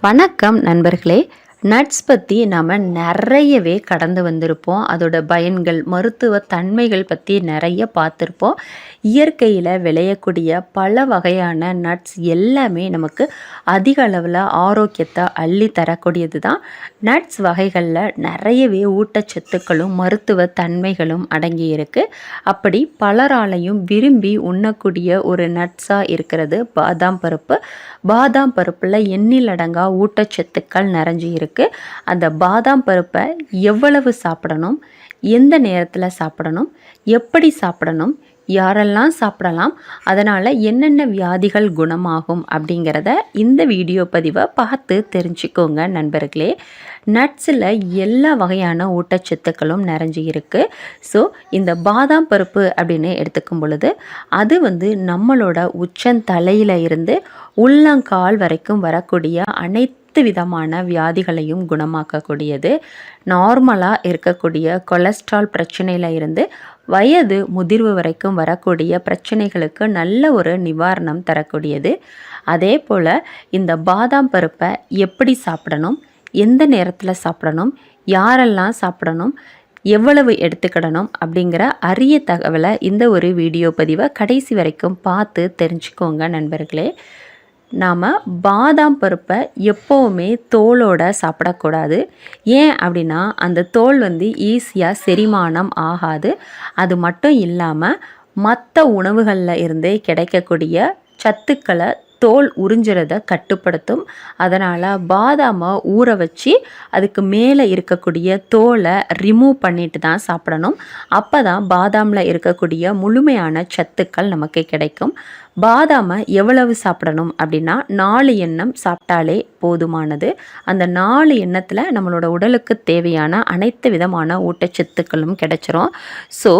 வணக்கம் நண்பர்களே. நட்ஸ் பற்றி நாம் நிறையவே கடந்து வந்திருப்போம். அதோட பயன்கள் மருத்துவ தன்மைகள் பற்றி நிறைய பார்த்துருப்போம். இயற்கையில் விளையக்கூடிய பல வகையான நட்ஸ் எல்லாமே நமக்கு அதிக அளவில் ஆரோக்கியத்தை அள்ளி தரக்கூடியது தான் நட்ஸ் வகைகளில் நிறையவே ஊட்டச்சத்துக்களும் மருத்துவ தன்மைகளும் அடங்கி இருக்கு. அப்படி பலராலையும் விரும்பி உண்ணக்கூடிய ஒரு நட்ஸாக இருக்கிறது பாதாம் பருப்பு. பாதாம் பருப்பில் எண்ணில் அடங்கா ஊட்டச்சத்துக்கள் இருக்குது இருக்கு. அந்த பாதாம் பருப்பை எவ்வளவு சாப்பிடணும்? எந்த நேரத்தில் சாப்பிடணும்? எப்படி சாப்பிடணும்? யாரெல்லாம் சாப்பிடலாம்? அதனால் என்னென்ன வியாதிகள் குணமாகும் அப்படிங்கிறத இந்த வீடியோ பதிவை பார்த்து தெரிஞ்சுக்கோங்க நண்பர்களே. நட்ஸில் எல்லா வகையான ஊட்டச்சத்துக்களும் நிறைஞ்சு இருக்குது ஸோ இந்த பாதாம் பருப்பு அப்படின்னு எடுத்துக்கும் பொழுது அது வந்து நம்மளோட உச்சந்தலையில் இருந்து உள்ளங்கால் வரைக்கும் வரக்கூடிய அனைத்து அனைத்து விதமான வியாதிகளையும் குணமாக்கக்கூடியது. நார்மலாக இருக்கக்கூடிய கொலஸ்ட்ரால் பிரச்சனையில் இருந்து வயது முதிர்வு வரைக்கும் வரக்கூடிய பிரச்சனைகளுக்கு நல்ல ஒரு நிவாரணம் தரக்கூடியது. அதே போல் இந்த பாதாம் பருப்பை எப்படி சாப்பிடணும்? எந்த நேரத்தில் சாப்பிடணும்? யாரெல்லாம் சாப்பிடணும்? எவ்வளவு எடுத்துக்கிடணும்? அப்படிங்கிற அரிய தகவலை இந்த ஒரு வீடியோ பதிவை கடைசி வரைக்கும் பார்த்து தெரிஞ்சுக்கோங்க நண்பர்களே. நாம் பாதாம் பருப்பை எப்போவுமே தோலோட சாப்பிடக்கூடாது. ஏன் அப்படின்னா அந்த தோல் வந்து ஈஸியாக செரிமானம் ஆகாது. அது மட்டும் இல்லாமல் மற்ற உணவுகளில் இருந்தே கிடைக்கக்கூடிய சத்துக்களை தோல் உறிஞ்சுறத கட்டுப்படுத்தும். அதனால் பாதாமை ஊற வச்சு அதுக்கு மேலே இருக்கக்கூடிய தோலை ரிமூவ் பண்ணிட்டு தான் சாப்பிடணும். அப்போ தான் பாதாமில் இருக்கக்கூடிய முழுமையான சத்துக்கள் நமக்கு கிடைக்கும். பாதாமை எவ்வளவு சாப்பிடணும் அப்படின்னா நாலு எண்ணம் சாப்பிட்டாலே போதுமானது. அந்த நாலு எண்ணத்தில் நம்மளோட உடலுக்கு தேவையான அனைத்து விதமான ஊட்டச்சத்துக்களும் கிடைச்சிரும். ஸோ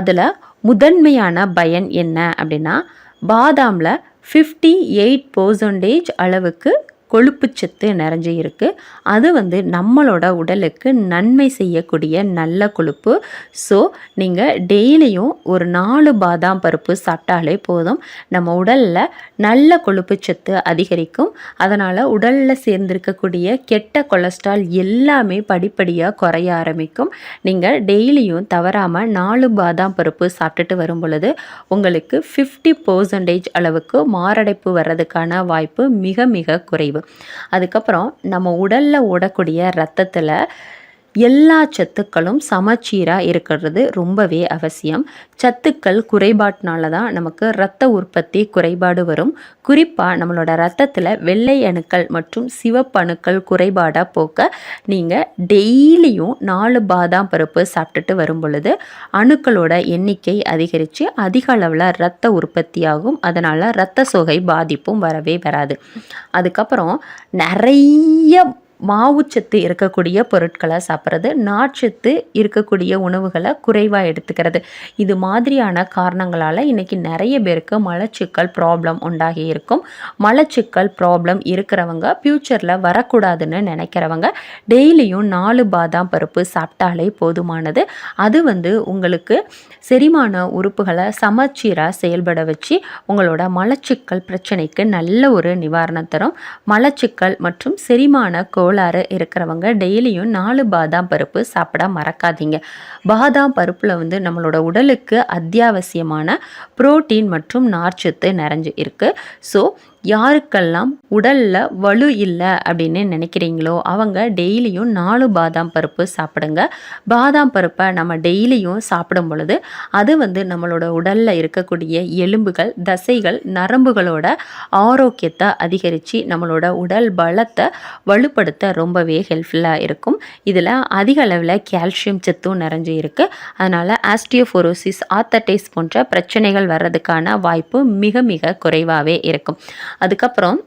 அதில் முதன்மையான பயன் என்ன அப்படின்னா பாதாமில் ஃபிஃப்டி எயிட் பர்சன்டேஜ் அளவுக்கு கொழுப்புச்சத்து நிறைஞ்சி இருக்குது அது வந்து நம்மளோட உடலுக்கு நன்மை செய்யக்கூடிய நல்ல கொழுப்பு. ஸோ நீங்கள் டெய்லியும் ஒரு நாலு பாதாம் பருப்பு சாப்பிட்டாலே போதும். நம்ம உடலில் நல்ல கொழுப்பு சத்து அதிகரிக்கும். அதனால் உடலில் சேர்ந்திருக்கக்கூடிய கெட்ட கொலஸ்ட்ரால் எல்லாமே படிப்படியாக குறைய ஆரம்பிக்கும். நீங்கள் டெய்லியும் தவறாமல் நாலு பாதாம் பருப்பு சாப்பிட்டுட்டு வரும் பொழுது உங்களுக்கு ஃபிஃப்டி பர்சன்டேஜ் அளவுக்கு மாரடைப்பு வர்றதுக்கான வாய்ப்பு மிக மிக குறைவு. அதுக்கப்புறம் நம்ம உடலில் ஓடக்கூடிய ரத்தத்தில் எல்லா சத்துக்களும் சமச்சீராக இருக்கிறது ரொம்பவே அவசியம். சத்துக்கள் குறைபாட்டினால தான் நமக்கு இரத்த உற்பத்தி குறைபாடு வரும். குறிப்பாக நம்மளோட ரத்தத்தில் வெள்ளை அணுக்கள் மற்றும் சிவப்பணுக்கள் குறைபாடாக போக்க நீங்கள் டெய்லியும் நாலு பாதாம் பருப்பு சாப்பிட்டுட்டு வரும் பொழுது அணுக்களோட எண்ணிக்கை அதிகரித்து அதிக அளவில் இரத்த உற்பத்தியாகும். அதனால் இரத்த சோகை பாதிப்பும் வரவே வராது. அதுக்கப்புறம் நிறைய மாவுச்சத்து இருக்கக்கூடிய பொருட்களை சாப்பிட்றது நார்ச்சத்து இருக்கக்கூடிய உணவுகளை குறைவாக எடுத்துக்கிறது. இது மாதிரியான காரணங்களால் இன்றைக்கி நிறைய பேருக்கு மலச்சிக்கல் ப்ராப்ளம் உண்டாகி இருக்கும். மலச்சிக்கல் ப்ராப்ளம் இருக்கிறவங்க ஃப்யூச்சரில் வரக்கூடாதுன்னு நினைக்கிறவங்க டெய்லியும் நாலு பாதாம் பருப்பு சாப்பிட்டாலே போதுமானது. அது வந்து உங்களுக்கு செரிமான உறுப்புகளை சமச்சீராக செயல்பட வச்சு உங்களோட மலச்சிக்கல் பிரச்சனைக்கு நல்ல ஒரு நிவாரணம் தரும். மலச்சிக்கல் மற்றும் செரிமான கோளாறு இருக்கிறவங்க டெய்லியும் நாலு பாதாம் பருப்பு சாப்பிட மறக்காதீங்க. பாதாம் பருப்பில் வந்து நம்மளோட உடலுக்கு அத்தியாவசியமான புரோட்டீன் மற்றும் நார்ச்சத்து நிறைஞ்சு இருக்குது ஸோ யாருக்கெல்லாம் உடலில் வலு இல்லை அப்படின்னு நினைக்கிறீங்களோ அவங்க டெய்லியும் நாலு பாதாம் பருப்பு சாப்பிடுங்க. பாதாம் பருப்பை நம்ம டெய்லியும் சாப்பிடும் பொழுது அது வந்து நம்மளோட உடலில் இருக்கக்கூடிய எலும்புகள் தசைகள் நரம்புகளோட ஆரோக்கியத்தை அதிகரித்து நம்மளோட உடல் பலத்தை வலுப்படுத்த ரொம்பவே ஹெல்ப்ஃபுல்லாக இருக்கும். இதில் அதிக அளவில் கால்சியம் சத்தும் நிறைஞ்சு இருக்குது அதனால் ஆஸ்டியோஃபோரோசிஸ் ஆத்தடைஸ் போன்ற பிரச்சனைகள் வர்றதுக்கான வாய்ப்பு மிக மிக குறைவாகவே இருக்கும். அதுக்கப்புறம்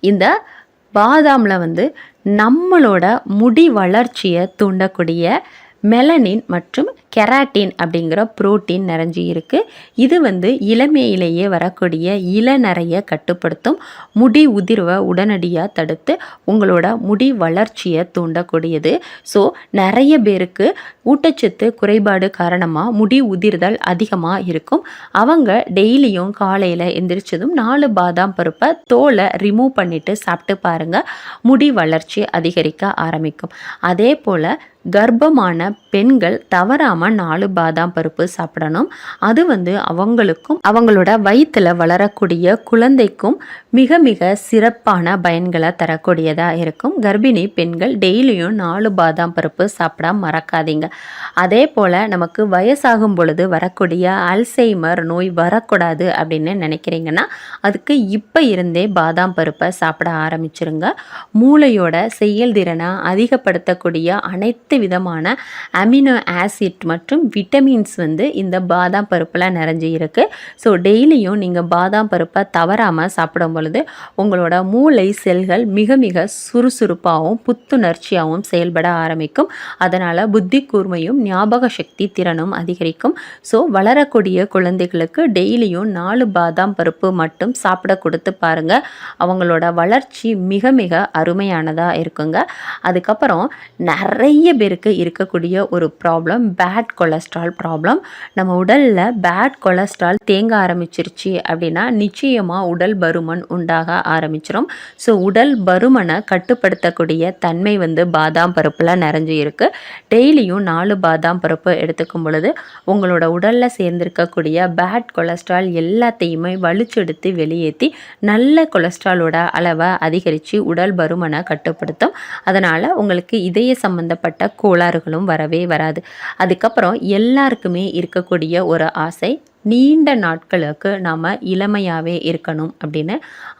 இந்த பாதாமில் வந்து நம்மளோட முடி வளர்ச்சியை தூண்டக்கூடிய மெலனின் மற்றும் கெராட்டின் அப்படிங்கிற புரோட்டீன் நிறைஞ்சி இருக்குது இது வந்து இளமையிலேயே வரக்கூடிய இளநரையை கட்டுப்படுத்தும் முடி உதிர்வை உடனடியாக தடுத்து உங்களோட முடி வளர்ச்சியை தூண்டக்கூடியது. ஸோ நிறைய பேருக்கு ஊட்டச்சத்து குறைபாடு காரணமாக முடி உதிர்தல் அதிகமாக இருக்கும். அவங்க டெய்லியும் காலையில் எந்திரிச்சதும் நாலு பாதாம் பருப்பை தோலை ரிமூவ் பண்ணிவிட்டு சாப்பிட்டு பாருங்கள் முடி வளர்ச்சி அதிகரிக்க ஆரம்பிக்கும். அதே போல் கர்ப்பமான பெண்கள் தவறாமல் நாலு பாதாம் பருப்பு சாப்பிடணும். அது வந்து அவங்களுக்கும் அவங்களோட வயிற்றில் வளரக்கூடிய குழந்தைக்கும் மிக மிக சிறப்பான பயன்களை தரக்கூடியதாக இருக்கும். கர்ப்பிணி பெண்கள் டெய்லியும் நாலு பாதாம் பருப்பு சாப்பிட மறக்காதீங்க. அதே போல் நமக்கு வயசாகும் பொழுது வரக்கூடிய அல்சைமர் நோய் வரக்கூடாது அப்படின்னு நினைக்கிறீங்கன்னா அதுக்கு இப்போ இருந்தே பாதாம் பருப்பை சாப்பிட ஆரம்பிச்சிருங்க. மூளையோட செயல்திறனை அதிகப்படுத்தக்கூடிய அனைத்து விதமான அமினோ ஆசிட் மற்றும் விட்டமின்ஸ் வந்து இந்த பாதாம் பருப்பில் நிறைஞ்சி இருக்குது ஸோ டெய்லியும் நீங்கள் பாதாம் பருப்பை தவறாமல் சாப்பிடும் பொழுது உங்களோட மூளை செல்கள் மிக மிக சுறுசுறுப்பாகவும் புத்துணர்ச்சியாகவும் செயல்பட ஆரம்பிக்கும். அதனால் புத்தி கூர்மையும் ஞாபக சக்தி திறனும் அதிகரிக்கும். ஸோ வளரக்கூடிய குழந்தைகளுக்கு டெய்லியும் நாலு பாதாம் பருப்பு மட்டும் சாப்பிட கொடுத்து பாருங்கள் அவங்களோட வளர்ச்சி மிக மிக அருமையானதாக இருக்குங்க. அதுக்கப்புறம் நிறைய பேருக்கு இருக்கக்கூடிய ஒரு ப்ராப்ளம் பேட் கொலஸ்ட்ரால் ப்ராப்ளம் நம்ம உடலில் பேட் கொலஸ்ட்ரால் தேங்க ஆரம்பிச்சிருச்சு அப்படின்னா நிச்சயமாக உடல் பருமன் உண்டாக ஆரம்பிச்சிடும் ஸோ உடல் பருமனை கட்டுப்படுத்தக்கூடிய தன்மை வந்து பாதாம் பருப்பில் நிறைஞ்சு இருக்குது டெய்லியும் நாலு பாதாம் பருப்பு எடுத்துக்கும் பொழுது உங்களோட உடலில் சேர்ந்திருக்கக்கூடிய பேட் கொலஸ்ட்ரால் எல்லாத்தையுமே வலிச்செடுத்து வெளியேற்றி நல்ல கொலஸ்ட்ராலோட அளவை அதிகரித்து உடல் பருமனை கட்டுப்படுத்தும். அதனால் உங்களுக்கு இதய சம்பந்தப்பட்ட கோளாறுகளும் வரவே வராது. அதுக்கு அதுக்கப்புறம் எல்லாருக்குமே இருக்கக்கூடிய ஒரு ஆசை நீண்ட நாட்களுக்கு நாம் இளமையாகவே இருக்கணும் அப்படின்னு.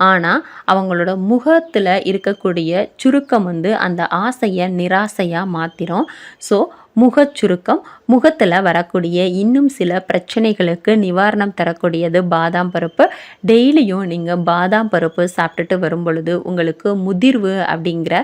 ஆனால் அவங்களோட முகத்தில் இருக்கக்கூடிய சுருக்கம் வந்து அந்த ஆசையை நிராசையாக மாற்றிடும் ஸோ முகச்சுருக்கம் முகத்தில் வரக்கூடிய இன்னும் சில பிரச்சனைகளுக்கு நிவாரணம் தரக்கூடியது பாதாம் பருப்பு. டெய்லியும் நீங்கள் பாதாம் பருப்பு சாப்பிட்டுட்டு வரும் பொழுது உங்களுக்கு முதிர்வு அப்படிங்கிற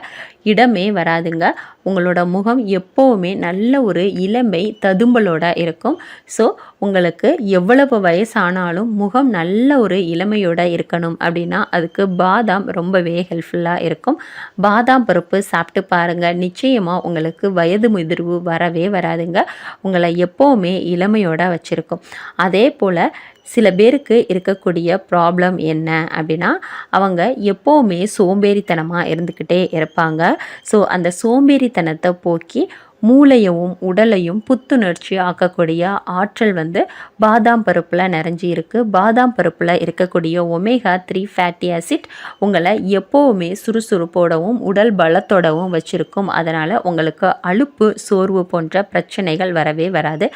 இடமே வராதுங்க. உங்களோட முகம் எப்போவுமே நல்ல ஒரு இளமை ததும்பலோட இருக்கும். ஸோ உங்களுக்கு எவ்வளவு வயசானாலும் முகம் நல்ல ஒரு இளமையோட இருக்கணும் அப்படின்னா அதுக்கு பாதாம் ரொம்பவே ஹெல்ப்ஃபுல்லாக இருக்கும். பாதாம் பருப்பு சாப்பிட்டு பாருங்கள் நிச்சயமாக உங்களுக்கு வயது முதிர்வு வர வரவே வராதுங்க. உங்களை எப்போவுமே இளமையோட வச்சுருக்கும். அதே போல் சில பேருக்கு இருக்கக்கூடிய ப்ராப்ளம் என்ன அப்படின்னா அவங்க எப்போவுமே சோம்பேறித்தனமாக இருந்துக்கிட்டே இருப்பாங்க. ஸோ அந்த சோம்பேறித்தனத்தை போக்கி மூளையவும் உடலையும் புத்துணர்ச்சி ஆக்கக்கூடிய ஆற்றல் வந்து பாதாம் பருப்பில் நிறைஞ்சி இருக்குது பாதாம் பருப்பில் இருக்கக்கூடிய ஒமேகா த்ரீ ஃபேட்டி ஆசிட் உங்களை எப்போவுமே சுறுசுறுப்போடவும் உடல் பலத்தோடவும் வச்சுருக்கும். அதனால் உங்களுக்கு அலுப்பு சோர்வு போன்ற பிரச்சனைகள் வரவே வராது.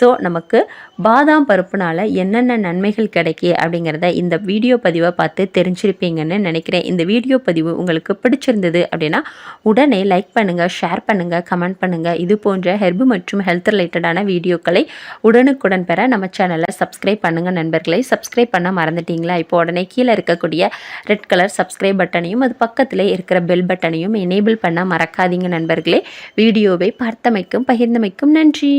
ஸோ நமக்கு பாதாம் பருப்புனால் என்னென்ன நன்மைகள் கிடைக்கி அப்படிங்கிறத இந்த வீடியோ பதிவை பார்த்து தெரிஞ்சிருப்பீங்கன்னு நினைக்கிறேன். இந்த வீடியோ பதிவு உங்களுக்கு பிடிச்சிருந்தது அப்படின்னா உடனே லைக் பண்ணுங்கள் ஷேர் பண்ணுங்கள் கமெண்ட் பண்ணுங்கள் இது போன்ற ஹெர்பு மற்றும் ஹெல்த் ரிலேட்டடான வீடியோக்களை உடனுக்குடன் பெற நம்ம சேனலை சப்ஸ்கிரைப் பண்ணுங்கள் நண்பர்களை. சப்ஸ்கிரைப் பண்ண மறந்துட்டீங்களா? இப்போ உடனே கீழே இருக்கக்கூடிய ரெட் கலர் சப்ஸ்கிரைப் பட்டனையும் அது பக்கத்தில் இருக்கிற பெல் பட்டனையும் எனேபிள் பண்ண மறக்காதீங்க நண்பர்களே. வீடியோவை பார்த்தமைக்கும் பகிர்ந்தமைக்கும் நன்றி.